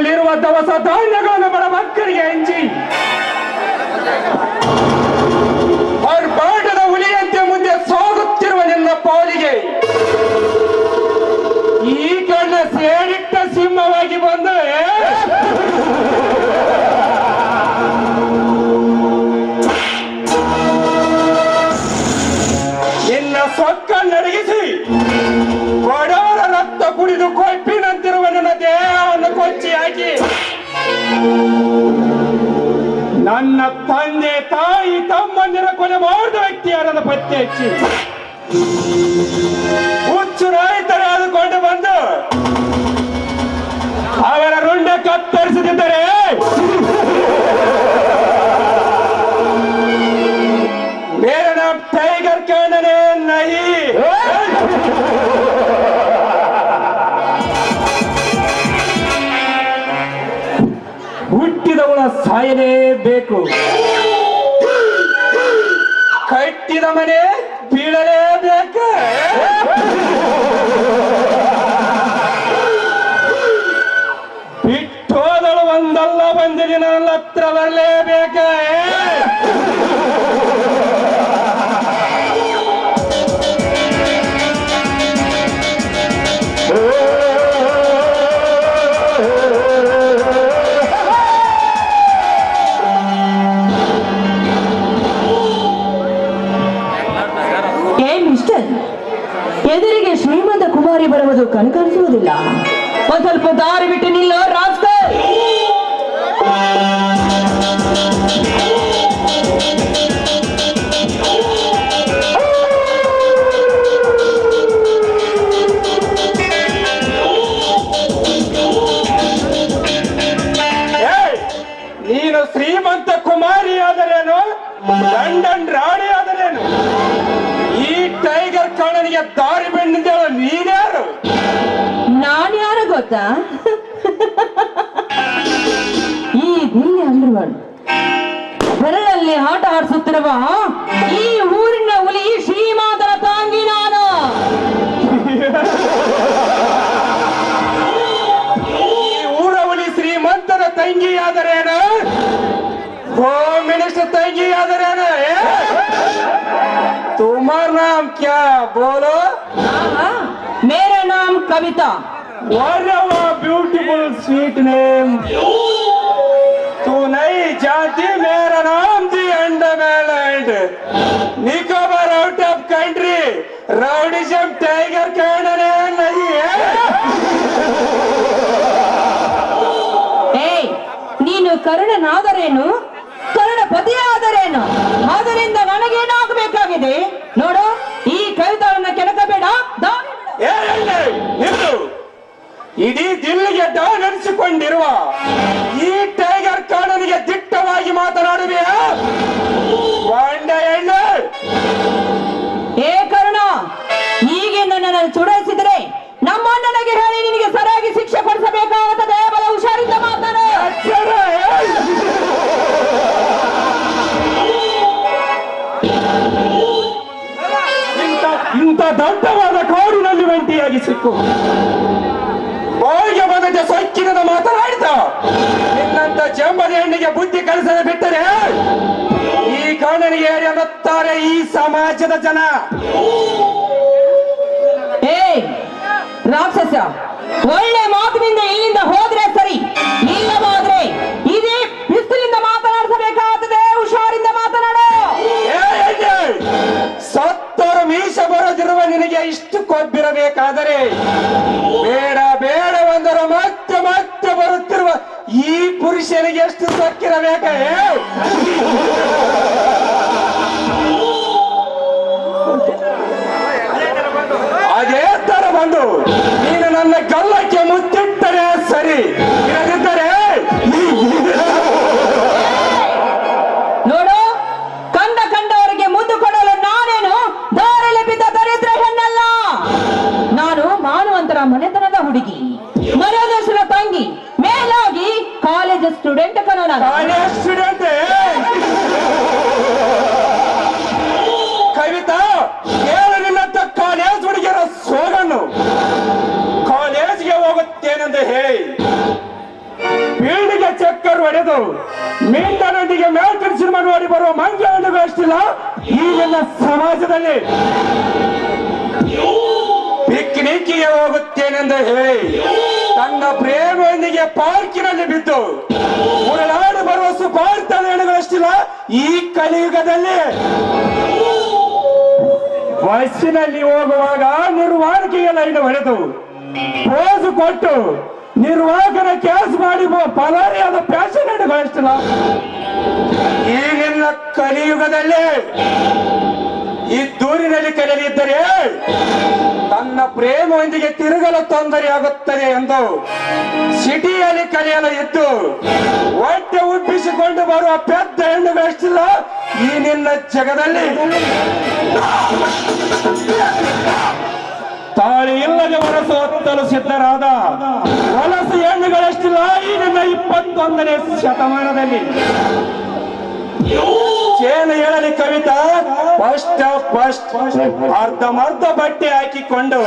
ಅದರಲ್ಲಿರುವ ದವಸ ಧಾನ್ಯಗಳನ್ನು ಬಡ ಮಕ್ಕಳಿಗೆ ಹಂಚಿ. ನನ್ನ ತಂದೆ ತಾಯಿ ತಮ್ಮಂದಿರ ಕೊಲೆ ಮಾಡಿದ ವ್ಯಕ್ತಿ ಯಾರನ್ನ ಪತ್ತೆ ಹಚ್ಚಿ? ಹುಚ್ಚು ರೈತರು ಆದುಕೊಂಡು ಬಂದು ಅವರ ರುಂಡ ಕತ್ತರಿಸುತ್ತಿದ್ದಾರೆ ಮೇರನ ಟೈಗರ್ ಕಾಣನೆ ನಹಿ ಹುಟ್ಟಿದವಳ ಸಾಯನೇ ಸಾಯಲೇಬೇಕು ಕಟ್ಟಿದ ಮನೆ ಬೀಳಲೇಬೇಕು. ಕಣ್ಕಾಣಿಸುವುದಿಲ್ಲ ಒಂದ್ ಸ್ವಲ್ಪ ದಾರಿ ಬಿಟ್ಟು ನಿಲ್ಲ ರಾಸ್ಕಲ್ ನೀನು ಶ್ರೀಮಂತ ಕುಮಾರಿ ಆದರೇನು? ಲಂಡನ್ ರಾಣಿ ಆದರೇನು? ಈ ಟೈಗರ್ ಕಾಣನಿಗೆ ದಾರಿ ನೀನ್ಯಾರು ನಾನ್? ಗೊತ್ತಾ? ಈ ಅಂದ್ರೆ ಅಂಡರ್ವರ್ಲ್ಡ್ ಬೆರಳಲ್ಲಿ ಆಟ ಆಡಿಸುತ್ತಿರುವ ಈ ಊರಿನ ಹುಲಿ ಶ್ರೀಮಂತರ ತಾಂಗಿ ನಾನು. ಈ ಊರ ಹುಲಿ ಶ್ರೀಮಂತನ ತಂಗಿಯಾದರೇನು ಹೋಮ್ ಮಿನಿಸ್ಟರ್ ತಂಗಿಯಾದರೇನು? ತುಮಾರ್ ನಾಮ್ ಕ್ಯಾ ಬೋಲೋ? ಆಹಾ, ಮೇರಾ ನಾಮ್ Kavita What a beautiful sweet name. तू नहीं जानती मेरा नाम जी अंडरमैलैंड Nicobar out of country rowdyism tiger cannon नहीं है ಏಯ್ ನೀನು ಕರುಣನಾದರೇನು ಅನಿಸಿಕೊಂಡಿರುವ ಈ ಟೈಗರ್ ಕಾಣನಿಗೆ ದಿಟ್ಟವಾಗಿ ಎಣ್ಣೆ! ಏ ಕರ್ಣ ಹೀಗೆ ನನ್ನನ್ನು ಚುಡಾಯಿಸಿದರೆ ನಮ್ಮ ಅಣ್ಣನಿಗೆ ಹೇಳಿ ನಿನಗೆ ಸರಿಯಾಗಿ ಶಿಕ್ಷೆ ಕೊಡಿಸಬೇಕಾಗುತ್ತದೆ ಬಲ ಹುಷಾರಿಂದ ಮಾತಾಡು! ಇಂಥ ದೊಡ್ಡವಾದ ಕಾಡಿನಲ್ಲಿ ಒಂಟಿಯಾಗಿ ಸಿಕ್ಕು. ಬಾಯಿಗೆ ಸೊಕ್ಕಿನ ಮಾತನಾಡಿದ ನಿನ್ನಂತ ಜಂಬದ ಹೆಣ್ಣಿಗೆ ಬುದ್ಧಿ ಕಲಿಸದೆ ಬಿಟ್ಟರೆ ಈ ಕಾಣನಿಗೆ ಹೇಳಿ ಅನ್ನುತ್ತಾರೆ ಈ ಸಮಾಜದ ಜನ. ಏ ರಾಕ್ಷಸ ಒಳ್ಳೆ ಮಾತಿನಿಂದ ಇಲ್ಲಿಂದ ಹೋದ್ರೆ ಸರಿ ಇಲ್ಲವಾದ್ರೆ ಇದೇ ಬಿಸಿಲಿಂದ ಮಾತನಾಡಿಸಬೇಕಾಗುತ್ತದೆ ಹುಷಾರಿಂದ ಮಾತನಾಡು. ಸತ್ತರು ಮೀಸ ಬರೋದಿರುವ ನಿನಗೆ ಇಷ್ಟು ಕೊಬ್ಬಿರಬೇಕಾದರೆ ಎಷ್ಟು ಸೊಕ್ಕಿರಬೇಕ ಅದೇ ತರ ಬಂದು. ನೀನು ನನ್ನ ಗಲ್ಲಕ್ಕೆ ಮುತ್ತಿಟ್ಟರೆ ಪಿಕ್ನಿಕ್ಕಿಗೆ ಹೋಗುತ್ತೇನೆಂದು ಹೇಳಿ ತನ್ನ ಪ್ರೇಮದೊಂದಿಗೆ ಪಾರ್ಕಿನಲ್ಲಿ ಬಿದ್ದು ಉರುಳಾಡಿ ಬರುವ ಸುಪಾರ್ಥ ಈ ಕಲಿಯುಗದಲ್ಲಿ. ಬಸ್ಸಿನಲ್ಲಿ ಹೋಗುವಾಗ ನಿರ್ವಾಹಕಿಗೆ ಲೈನ್ ಹೊಡೆದು ಪೋಸು ಕೊಟ್ಟು ನಿರ್ವಾಹಕನ ಕ್ಯಾಸ್ ಮಾಡಿ ಪಲಾರಿಯಾದ ಪ್ಯಾಷನ್ ಗಳಿಸ್ತಿಲ್ಲ ಈಗಿನ ಕಲಿಯುಗದಲ್ಲಿ ಈ ದೂರಿನಲ್ಲಿ ಕಲಿಯಲಿದ್ದರೆ ತನ್ನ ಪ್ರೇಮದೊಂದಿಗೆ ತಿರುಗಲು ತೊಂದರೆಯಾಗುತ್ತದೆ ಎಂದು ಸಿಟಿಯಲ್ಲಿ ಕಲಿಯಲು ಇದ್ದು ಹೊಟ್ಟೆ ಉಬ್ಬಿಸಿಕೊಂಡು ಬರುವ ಪೆದ್ದ ಹೆಣ್ಣುಗಳಷ್ಟಿಲ್ಲ ಈ ನಿನ್ನ ಜಗದಲ್ಲಿ. ತಾಳಿ ಇಲ್ಲದೆ ಹೊರಸು ಹೊತ್ತಲು ಸಿದ್ಧರಾದ ಹೊಲಸು ಹೆಣ್ಣುಗಳಷ್ಟಿಲ್ಲ ಈ ನಿನ್ನ ಇಪ್ಪತ್ತೊಂದನೇ ಶತಮಾನದಲ್ಲಿ. ಚೇನು ಹೇಳಲಿ ಕವಿತಾ. ಫಸ್ಟ್ ಫಸ್ಟ್ ಅರ್ಧಮರ್ಧ ಬಟ್ಟೆ ಹಾಕಿಕೊಂಡು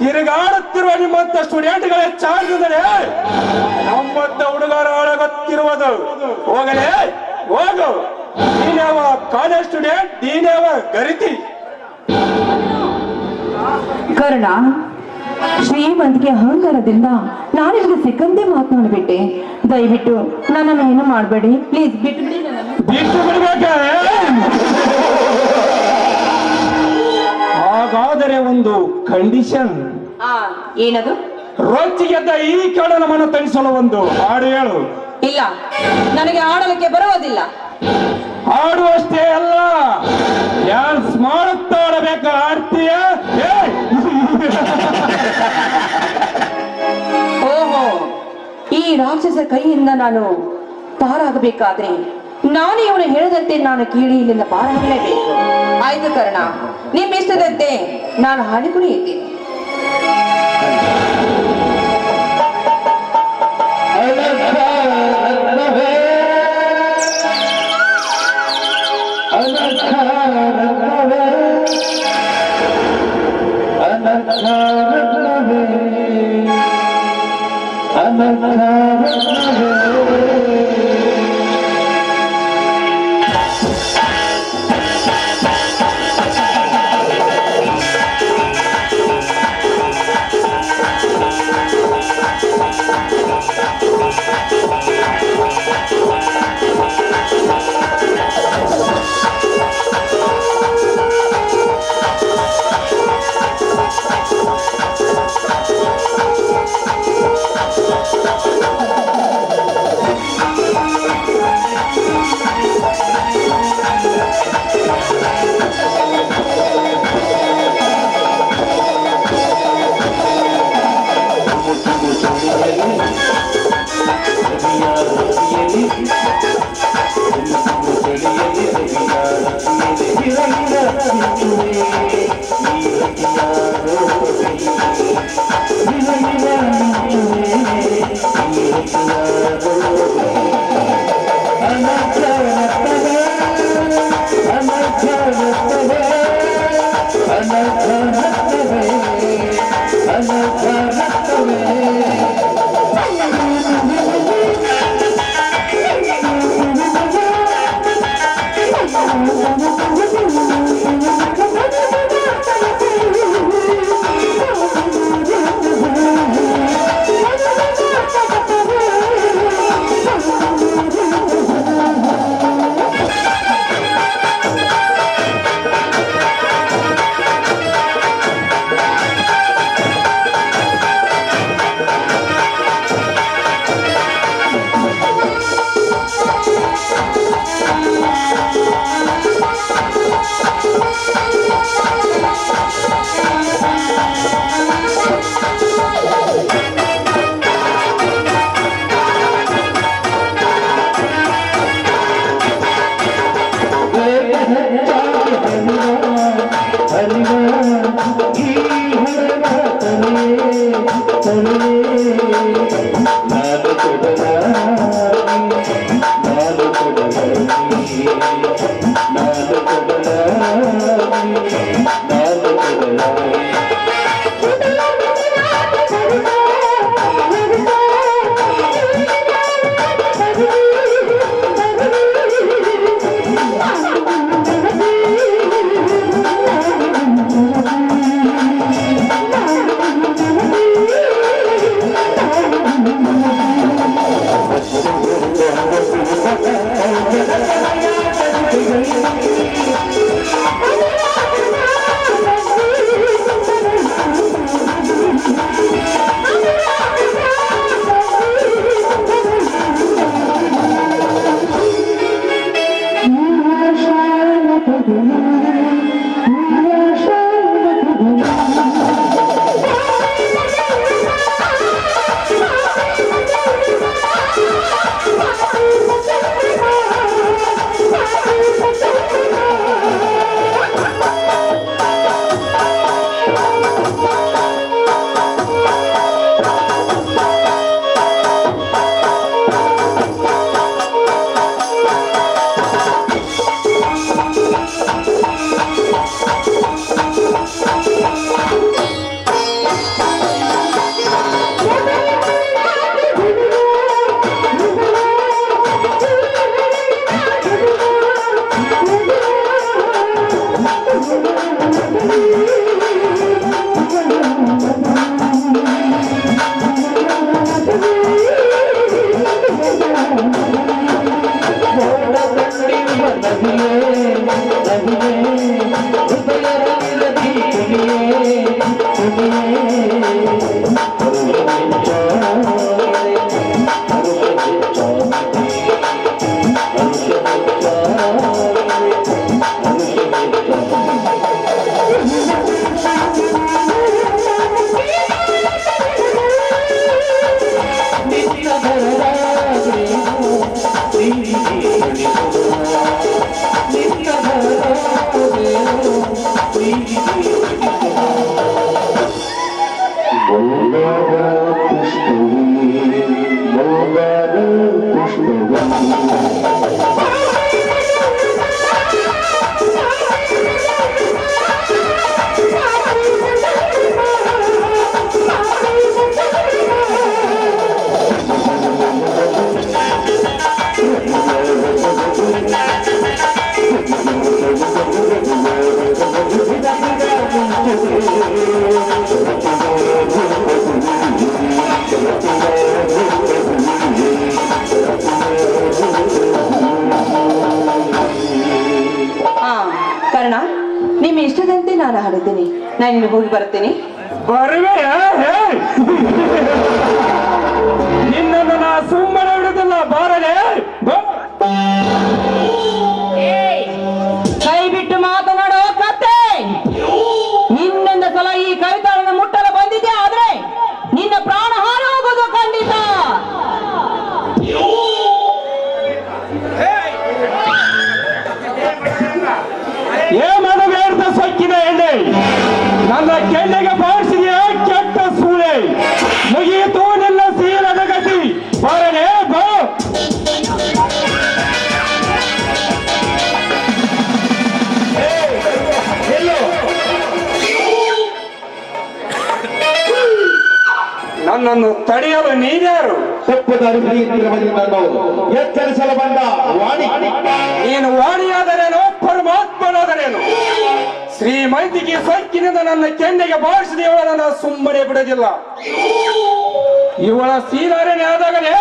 ತಿರುಗಾಡುತ್ತಿರುವ ನಿಮ್ಮಂತ ಸ್ಟೂಡೆಂಟ್ಗಳ ಚಾರ್ಜಿದರೆ ನಮ್ಮಂತ ಹುಡುಗರ ಒಳಗೊತ್ತಿರುವುದು ಹೋಗಲೇ, ಹೋಗು. ನೀನೇವ ಕಾಲೇಜ್ ಸ್ಟೂಡೆಂಟ್ ನೀನೇವ ಗರಿತಿ. ಕರ್ಣ, ಶ್ರೀಮಂತಿಗೆ ಅಹಂಕಾರದಿಂದ ನಾನು ನಿಮಗೆ ಸಿಕ್ಕಂತೆ ಮಾತನಾಡ್ಬಿಟ್ಟೆ ದಯವಿಟ್ಟು ನನ್ನನ್ನು ಏನು ಮಾಡಬೇಡಿ. ಪ್ಲೀಸ್ ಬಿಟ್ಟು. ಬಿಟ್ಟು ಬಿಡಬೇಕಾರೆ ಹಾಗಾದರೆ ಒಂದು ಕಂಡೀಷನ್ ಆ ಏನದು? ರೊಚ್ಚಿಗೆದ್ದ ಈ ಕಡಲ ಮನ ತಣಿಸಲು ಒಂದು ಹಾಡು ಹೇಳು. ಇಲ್ಲ. ನನಗೆ ಆಡಲಿಕ್ಕೆ ಬರುವುದಿಲ್ಲ. ಹಾಡುವಷ್ಟೇ ಅಲ್ಲ. ಡ್ಯಾನ್ಸ್ ಮಾಡುತ್ತಾಡಬೇಕ ಆಡ್ತೀಯ! ಓಹೋ. ಈ ರಾಕ್ಷಸ ಕೈಯಿಂದ ನಾನು ಪಾರಾಗಬೇಕಾದ್ರೆ ನಾನು ಇವನು ಹೇಳಿದಂತೆ ನಾನು ಕೀಳಿ ಇಲ್ಲಿಂದ ಪಾರಾಗಲೇಬೇಕು ಆಯ್ತು ಕರ್ಣ ನಿಮ್ಮ ಇಷ್ಟದಂತೆ ನಾನು ಹಾಡಿಕೊಂಡು ಇದ್ದೀನಿ ನಾನು ನಾನು ಹೋಗಿ ಬರ್ತೀನಿ. ಬರುವೆ ನನ್ನನ್ನು ತಡೆಯಲು ಹಿಡಿಯುತ್ತಿರುವುದನ್ನು ಎಚ್ಚರಿಸಲು ಬಂದ ವಾಣಿ. ನೀನು ವಾಣಿಯಾದರೇನು? ಪರಮಾತ್ಮನಾದರೇನು? ಶ್ರೀಮಂತಿಗೆ ಸೊಕ್ಕಿನಿಂದ ನನ್ನ ಕೆನ್ನೆಗೆ ಬಾರಿಸಿದ ಇವಳನ್ನ ಸುಮ್ಮನೆ ಬಿಡೋದಿಲ್ಲ. ಇವಳ ಸೀನಾರಣೆ ಆದಾಗಲೇ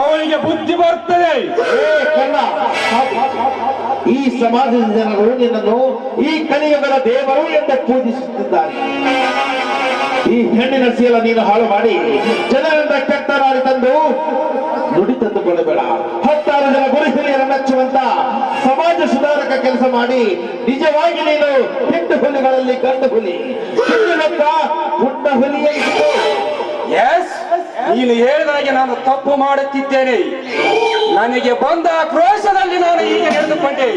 ಅವಳಿಗೆ ಬುದ್ಧಿ ಬರ್ತದೆ. ಈ ಸಮಾಜದ ಜನರು ನಿನ್ನನ್ನು ಈ ಕಲಿಯುಗದ ದೇವರು ಎಂದು ಪೂಜಿಸುತ್ತಿದ್ದಾರೆ. ಈ ಹೆಣ್ಣಿನ ಸೀಲ ನೀನು ಹಾಳು ಮಾಡಿ ಜನರಿಂದ ಕೆಟ್ಟ ಮಾಡಿ ತಂದು ನುಡಿ ತಂದುಕೊಳ್ಳಬೇಡ. ಹತ್ತಾರು ಜನ ಗುರು ಹಿರಿಯರ ಮೆಚ್ಚುವಂತ ಸಮಾಜ ಸುಧಾರಕ ಕೆಲಸ ಮಾಡಿ ನಿಜವಾಗಿ ನೀನು ಹೆಣ್ಣು ಹುಲಿಗಳಲ್ಲಿ ಗಂಡು ಹುಲಿ. ಹುಟ್ಟ ಹುಲಿಯೇ. ಎಸ್ ನೀನು ಹೇಳಿದಾಗೆ ನಾನು ತಪ್ಪು ಮಾಡುತ್ತಿದ್ದೇನೆ. ನನಗೆ ಬಂದ ಕ್ರೋಶದಲ್ಲಿ ನಾನು ಈಗ ನಡೆದುಕೊಂಡೆ.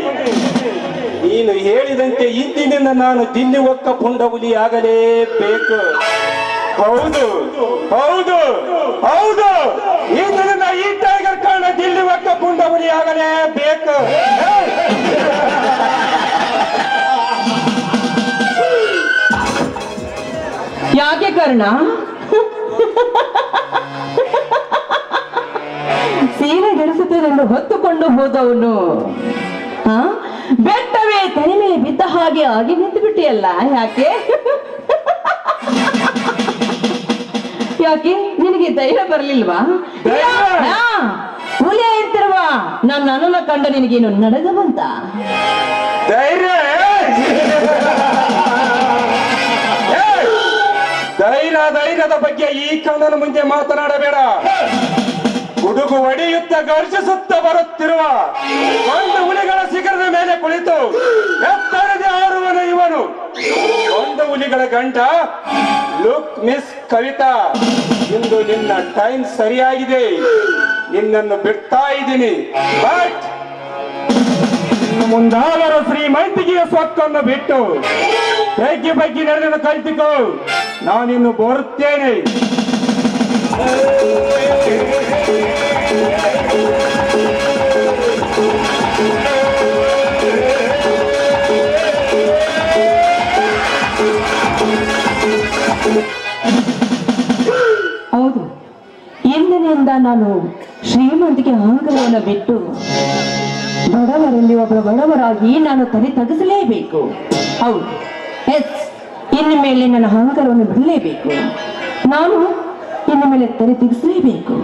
ನೀನು ಹೇಳಿದಂತೆ ಇಂದಿನಿಂದ ನಾನು ದಿಲ್ಲಿ ಒಕ್ಕ ಪುಂಡ ಹುಲಿ ಆಗಲೇಬೇಕು ಹೌದು ಹೌದು ಹೌದು. ಇಂದಿನಿಂದ ಈ ಟೈಗರ್ ಕಾರಣ ದಿಲ್ಲಿ ಒಕ್ಕ ಪುಂಡ ಆಗಲೇ ಬೇಕು ಯಾಕೆ ಕರ್ಣ? ಸೀರೆ ಗೆಡಿಸುತ್ತದೆಂದು ಹೊತ್ತುಕೊಂಡು ಹೋದವನು. ಬೆಟ್ಟವೇ ತನಿಮೆ ಬಿದ್ದ ಹಾಗೆ ಆಗಿ ನಿಂತು ಬಿಟ್ಟಿಯಲ್ಲ ಯಾಕೆ? ಯಾಕೆ ನಿನಗೆ ಧೈರ್ಯ ಬರಲಿಲ್ವಾ ಧೈರ್ಯ? ಹಾ, ಹುಲಿ ಇರ್ತಿರುವ ನನ್ನ ಅನುನ ಕಂಡ ನಿನಗೇನು ನಡೆದ ಬಂತ ಧೈರ್ಯ! ಧೈರ್ಯ ಧೈರ್ಯದ ಬಗ್ಗೆ ಈ ಕಣ್ಣನ ಮುಂದೆ ಮಾತನಾಡಬೇಡ ಗುಡುಗು ಒಡೆಯುತ್ತ ಘರ್ಷಿಸುತ್ತ ಬರುತ್ತಿರುವ ಒಂದು ಹುಲಿಗಳ ಶಿಖರದ ಮೇಲೆ ಕುಳಿತು ಎತ್ತರದೆ ಆರುವನು ಇವನು ಒಂದು ಹುಲಿಗಳ ಗಂಟ ಲುಕ್ ಮಿಸ್ ಕವಿತಾ. ಇಂದು ನಿನ್ನ ಟೈಮ್ ಸರಿಯಾಗಿದೆ. ನಿನ್ನನ್ನು ಬಿಡ್ತಾ ಇದ್ದೀನಿ. ಬಟ್ ಮುಂದಾದರೂ ಶ್ರೀಮಂತಿಗೆಯ ಸ್ವತ್ತನ್ನು ಬಿಟ್ಟು ಬೆಗ್ಗಿ ಬಗ್ಗೆ ನಡೆದನ್ನು ಕಲ್ತಿಕೋ ನಾನಿನ್ನು ಬರುತ್ತೇನೆ. ನಾನು ಶ್ರೀಮಂತಿಗೆ ಅಹಂಕಾರವನ್ನು ಬಿಟ್ಟು ಬಡವರಲ್ಲಿ ಒಬ್ಬ ಬಡವರಾಗಿ ನಾನು ತಲೆ ತಗಿಸಲೇಬೇಕು ಹೌದು. ಎಸ್ ಇನ್ನು ಮೇಲೆ ನನ್ನ ಅಹಂಕಾರವನ್ನು ಬಿಡಲೇಬೇಕು. ನಾನು ಇನ್ನು ಮೇಲೆ ತಲೆ ತೆಗೆಸಲೇಬೇಕು